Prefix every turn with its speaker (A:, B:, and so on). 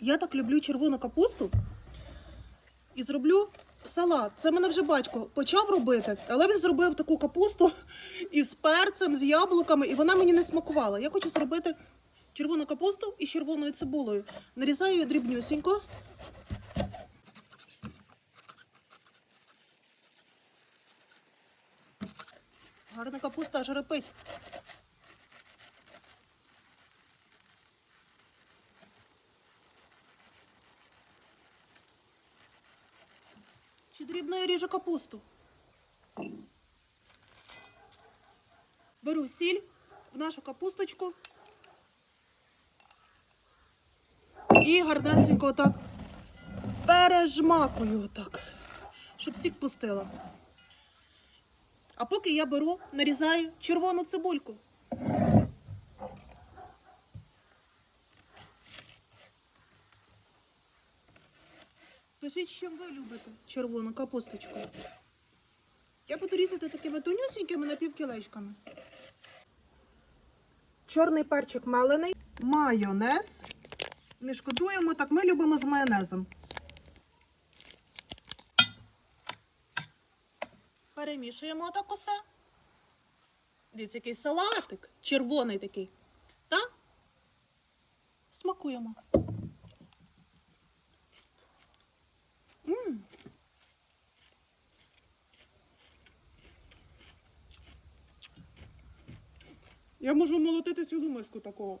A: Я так люблю червону капусту і зроблю салат. Це мене вже батько почав робити, але він зробив таку капусту із перцем, з яблуками, і вона мені не смакувала. Я хочу зробити червону капусту із червоною цибулею. Нарізаю її дрібнюсінько. Гарна капуста аж. Чи дрібно я ріжу капусту? Беру сіль в нашу капусточку і гарнесенько отак пережмакую отак, щоб сік пустила. А поки я беру, нарізаю червону цибульку. Пишіть, що ви любите червону капусточку. Я буду різати такими тонюсінькими напівкілечками. Чорний перчик мелений, майонез. Не шкодуємо, так ми любимо з майонезом. Перемішуємо отак усе. Дивіться, який салатик, червоний такий. Та смакуємо. Я можу молотити цілу миску такого.